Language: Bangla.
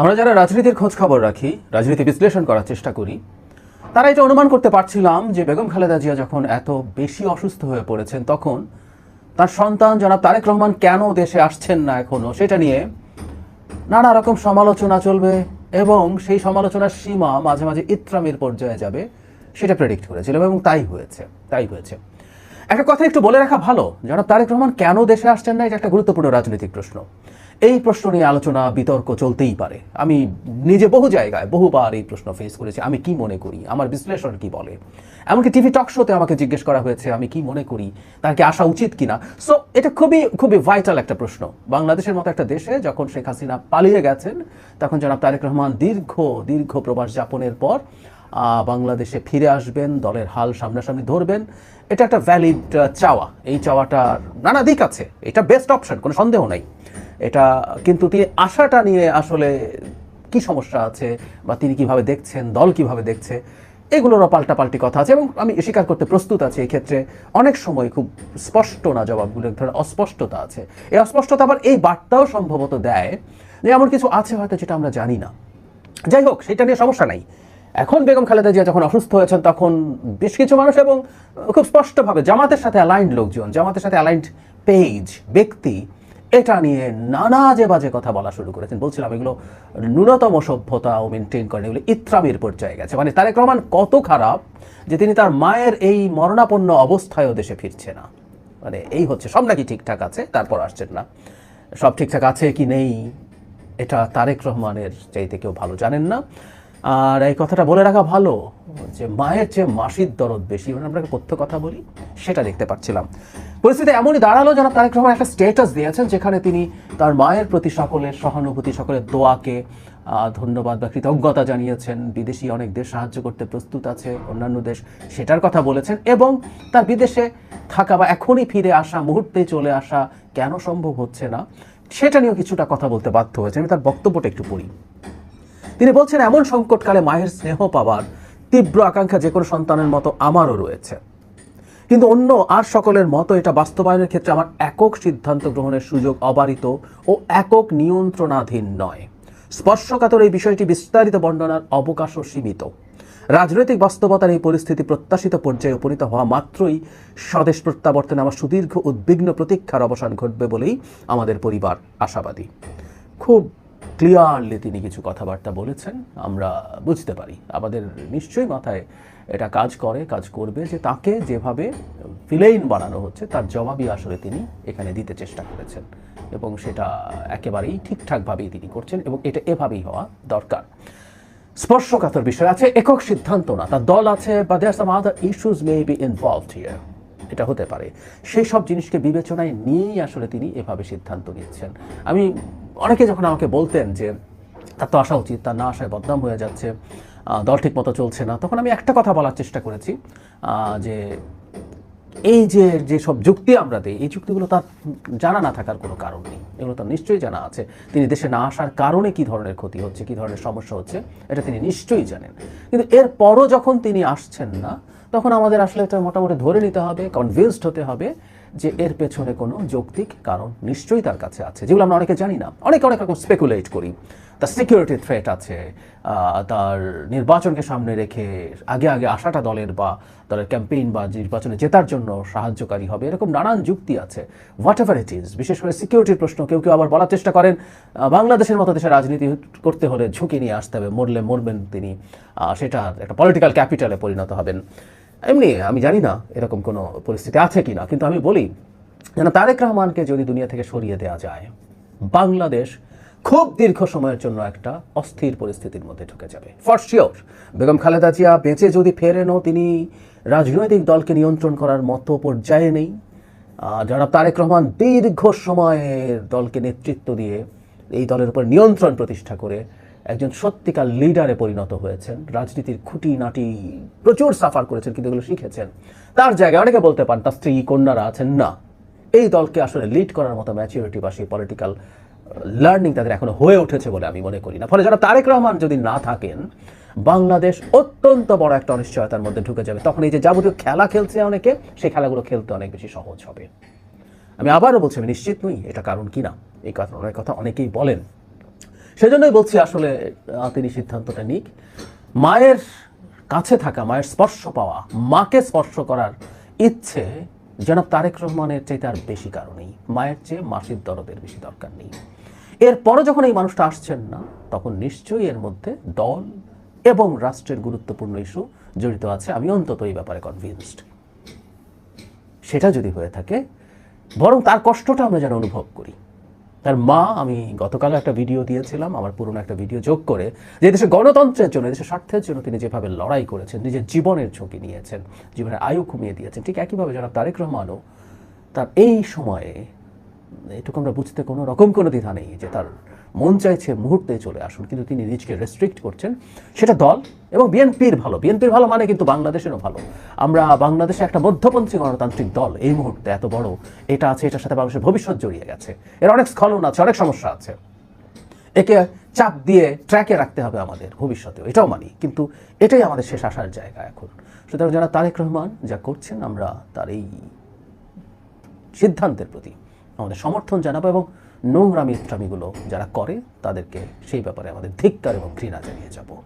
আমরা যারা রাজনীতির খোঁজ খবর রাখি, রাজনীতি বিশ্লেষণ করার চেষ্টা করি, তারা এটা অনুমান করতে পারছিলাম যে বেগম খালেদা জিয়া যখন এত বেশি অসুস্থ হয়ে পড়েছেন তখন তার সন্তান জনাব তারেক রহমান কেন দেশে আসছেন না এখনও সেটা নিয়ে নানা রকম সমালোচনা চলবে এবং সেই সমালোচনার সীমা মাঝে মাঝে ইত্রামের পর্যায়ে যাবে সেটা প্রেডিক্ট করেছিল এবং তাই হয়েছে তাই হয়েছে। একটা কথা একটু বলে রাখা ভালো, জনাব তারেক রহমান কেন দেশে আসছেন না, এটা একটা গুরুত্বপূর্ণ রাজনৈতিক প্রশ্ন। এই প্রশ্ন নিয়ে আলোচনা, বিতর্ক চলতেই পারে। আমি নিজে বহু জায়গায় বহুবার এই প্রশ্ন ফেস করেছি, আমি কি মনে করি? আমার বিশ্লেষণ কি বলে? এমনকি টিভি টক শোতে আমাকে জিজ্ঞেস করা হয়েছে, আমি কি মনে করি? তার কি আসা উচিত কিনা? সো এটা খুবই খুবই ভাইটাল একটা প্রশ্ন। বাংলাদেশের মতো একটা দেশে যখন শেখ হাসিনা পালিয়ে গেছেন, তখন জনাব তারেক রহমান দীর্ঘ দীর্ঘ প্রবাস যাপনের পর বাংলাদেশে ফিরে আসবেন, দলের হাল সামনাসামনি ধরবেন। এটা একটা ভ্যালিড চাওয়া। এই চাওয়াটার নানা দিক আছে। এটা বেস্ট অপশন কোনো সন্দেহ নাই। এটা, কিন্তু তিনি আশাটা নিয়ে আসলে কি সমস্যা আছে, বা তিনি কীভাবে দেখছেন, দল কীভাবে দেখছে, এগুলোরও পাল্টাপাল্টি কথা আছে, এবং আমি স্বীকার করতে প্রস্তুত আছি এই ক্ষেত্রে। অনেক সময় খুব স্পষ্ট না জবাবগুলো, এক ধরনের অস্পষ্টতা আছে। এই অস্পষ্টতা আবার এই বার্তাও সম্ভবত দেয় যে এমন কিছু আছে হয়তো যেটা আমরা জানি না। যাই হোক, সেটা নিয়ে সমস্যা নাই। এখন বেগম খালেদা জিয়া যখন অসুস্থ হয়েছেন, তখন বেশ কিছু মানুষ এবং খুব স্পষ্টভাবে জামাতের সাথে অ্যালাইন্ড লোকজন, জামাতের সাথে অ্যালাইন্ড পেজ ব্যক্তি এটা নিয়ে নানা যে বাজে কথা বলা শুরু করেছেন। বলছিলাম এগুলো ন্যূনতম সভ্যতা ও মেনটেন করেন, এগুলো ইত্রামির পর্যায়ে গেছে। মানে তারেক রহমান কত খারাপ যে তিনি তার মায়ের এই মরণাপন্ন অবস্থায়ও দেশে ফিরছে না। মানে এই হচ্ছে, সব নাকি ঠিকঠাক আছে, তারপর আসছেন না। সব ঠিকঠাক আছে কি নেই, এটা তারেক রহমানের চাইতে কেউ ভালো জানেন না। আর এই কথাটা বলে রাখা ভালো যে মায়ের যে মাসির দরদ বেশি মানে আমরা কথ্য কথা বলি, সেটা দেখতে পাচ্ছিলাম। পরিস্থিতি এমনই দাঁড়াল যেন তারেক রহমান একটা স্টেটাস দিয়েছেন, যেখানে তিনি তার মায়ের প্রতি সকলের সহানুভূতি, সকলের দোয়াকে ধন্যবাদ বা কৃতজ্ঞতা জানিয়েছেন। বিদেশি অনেক দেশ সাহায্য করতে প্রস্তুত আছে, অন্যান্য দেশ সেটার কথা বলেছেন, এবং তার বিদেশে থাকা বা এখনই ফিরে আসা, মুহূর্তে চলে আসা কেন সম্ভব হচ্ছে না, সেটা নিয়েও কিছুটা কথা বলতে বাধ্য হয়েছে। আমি তার বক্তব্যটা একটু পড়ি। তিনি বলছেন, এমন সংকটকালে মায়ের স্নেহ পাওয়ার তীব্র আকাঙ্ক্ষা যে কোনো সন্তানের মতো আমারও রয়েছে। কিন্তু অন্য আর সকলের মতো এটা বাস্তবায়নের ক্ষেত্রে আমার একক সিদ্ধান্ত গ্রহণের সুযোগ অবারিত ও একক নিয়ন্ত্রণাধীন নয়। স্পর্শকাতর এই বিষয়টি বিস্তারিত বর্ণনার অবকাশও সীমিত। রাজনৈতিক বাস্তবতার এই পরিস্থিতি প্রত্যাশিত পর্যায়ে উপনীত হওয়া মাত্রই স্বদেশ প্রত্যাবর্তনে আমার সুদীর্ঘ উদ্বিগ্ন প্রতীক্ষার অবসান ঘটবে বলেই আমাদের পরিবার আশাবাদী। খুব ক্লিয়ারলি তিনি কিছু কথাবার্তা বলেছেন, আমরা বুঝতে পারি। আমাদের নিশ্চয়ই মাথায় এটা কাজ করে, কাজ করবে যে তাকে যেভাবে ফিলেইন বানানো হচ্ছে, তার জবাবই আসলে তিনি এখানে দিতে চেষ্টা করেছেন। এবং সেটা একেবারেই ঠিকঠাকভাবেই তিনি করছেন এবং এটা এভাবেই হওয়া দরকার। স্পর্শকাতর বিষয় আছে, একক সিদ্ধান্ত না। তার দল আছে বা there some other issues may be involved here এটা হতে পারে। সেই সব জিনিসকে বিবেচনায় নিয়েই আসলে তিনি এভাবে সিদ্ধান্ত নিচ্ছেন। আমি অনেকে যখন আমাকে বলতেন যে, তার তো আসা উচিত, তার না আসায় বদনাম হয়ে যাচ্ছে দল ঠিক মতো চলছে না, তখন আমি একটা কথা বলার চেষ্টা করেছি যে এই যে যে সব যুক্তি আমরা দিই, এই যুক্তিগুলো তার জানা না থাকার কোনো কারণ নেই। এগুলো তার নিশ্চয়ই জানা আছে। তিনি দেশে না আসার কারণে কি ধরনের ক্ষতি হচ্ছে, কি ধরনের সমস্যা হচ্ছে, এটা তিনি নিশ্চয়ই জানেন। কিন্তু এরপরও যখন তিনি আসছেন না, তখন আমাদের আসলে এটা মোটামুটি ধরে নিতে হবে কনভিন্সড হতে হবে যে এর পেছনে কোনো যৌক্তিক কারণ নিশ্চয়ই তার কাছে আছে, যেগুলো আমরা অনেকে জানি না। অনেকে, অনেক রকম স্পেকুলেট করি। তার সিকিউরিটি থ্রেট আছে তার নির্বাচনকে সামনে রেখে আগে আগে আসাটা দলের বা দলের ক্যাম্পেইন বা নির্বাচনে জেতার জন্য সাহায্যকারী হবে। এরকম নানান যুক্তি আছে। হোয়াট এভার ইট ইজ বিশেষ করে সিকিউরিটির প্রশ্ন, কেউ কেউ আবার বলার চেষ্টা করেন বাংলাদেশের মতো দেশে রাজনীতি করতে হলে ঝুঁকি নিয়ে আসতে হবে, মরলে মরবেন তিনি সেটা একটা পলিটিক্যাল ক্যাপিটালে পরিণত হবেন। এমনি, আমি জানি না এরকম কোনো পরিস্থিতি আছে কি না কিন্তু আমি বলি যেন তারেক রহমানকে যদি দুনিয়া থেকে সরিয়ে দেওয়া যায়, বাংলাদেশ খুব দীর্ঘ সময়ের জন্য একটা অস্থির পরিস্থিতির মধ্যে ঢুকে যাবে। ফর শিওর বেগম খালেদা জিয়া বেঁচে যদি ফেরেনও তিনি রাজনৈতিক দলকে নিয়ন্ত্রণ করার মতো পর্যায়ে নেই। যারা তারেক রহমান দীর্ঘ সময়ের দলকে নেতৃত্ব দিয়ে এই দলের উপর নিয়ন্ত্রণ প্রতিষ্ঠা করে একজন সত্যিকার লিডারে পরিণত হয়েছেন। রাজনীতির খুঁটি নাটি প্রচুর সাফার করেছেন, কিন্তু এগুলো শিখেছেন। তার জায়গায় অনেকে বলতে পারেন, তার স্ত্রী, কন্যারা আছেন। না, এই দলকে আসলে লিড করার মতো ম্যাচিউরিটি বা সেই পলিটিক্যাল লার্নিং তাদের এখনও হয়ে উঠেছে বলে আমি মনে করি না। ফলে যারা তারেক রহমান যদি না থাকেন, বাংলাদেশ অত্যন্ত বড় একটা অনিশ্চয়তার মধ্যে ঢুকে যাবে। তখন এই যে যাবতীয় খেলা খেলছে অনেকে, সেই খেলাগুলো খেলতে অনেক বেশি সহজ হবে। আমি আবারও বলছি, আমি নিশ্চিত নই, এটা কারণ কি না এই কথা অনেক কথা অনেকেই বলেন। সেজন্যই বলছি আসলে তিনি সিদ্ধান্তটা নিক। মায়ের কাছে থাকা, মায়ের স্পর্শ পাওয়া, মাকে স্পর্শ করার ইচ্ছে যেন তারেক রহমানের চাইতে আর বেশি কারণেই মায়ের চেয়ে মাসির দরদের বেশি দরকার নেই। এরপরও যখন এই মানুষটা আসছেন না, তখন নিশ্চয়ই এর মধ্যে দল এবং রাষ্ট্রের গুরুত্বপূর্ণ ইস্যু জড়িত আছে। আমি অন্তত এই ব্যাপারে কনভিনসড সেটা যদি হয়ে থাকে, বরং তার কষ্টটা আমরা যেন অনুভব করি। তার মা, আমি গতকাল একটা ভিডিও দিয়েছিলাম, আমার পুরনো একটা ভিডিও যোগ করে, যে দেশের গণতন্ত্রের জন্য দেশের স্বার্থের জন্য তিনি যেভাবে লড়াই করেছেন, নিজের জীবনের ঝুঁকি নিয়েছেন, জীবনের আয়ু কমিয়ে দিয়েছেন, ঠিক একইভাবে যারা তারেক রহমানও তার এই সময়ে, এটুকু আমরা বুঝতে কোনো রকম কোনো দ্বিধা নেই যে তার মন চাইছে মুহূর্তে চলে আসুন, কিন্তু তিনি নিজকে রেস্ট্রিক্ট করছেন, সেটা দল এবং বিএনপির ভালো। বিএনপির ভালো মানে কিন্তু বাংলাদেশেরও ভালো। আমরা বাংলাদেশে একটা মধ্যপন্থী গণতান্ত্রিক দল এই মুহূর্তে এত বড়। এটা আছে, এটার সাথে মানুষের ভবিষ্যৎ জড়িয়ে গেছে। এর অনেক স্খলন আছে, অনেক সমস্যা আছে। একে চাপ দিয়ে ট্র্যাকে রাখতে হবে আমাদের ভবিষ্যতেও। এটাও মানি। কিন্তু এটাই আমাদের শেষ আসার জায়গা এখন। সুতরাং যারা তারেক রহমান যা করছেন, আমরা তার এই সিদ্ধান্তের প্রতি আমাদের সমর্থন জানাব এবং নোংরামি ইত্রামিগুলো যারা করে, তাদেরকে সেই ব্যাপারে আমাদের ধিক্কার এবং ঘৃণা জানিয়ে যাব।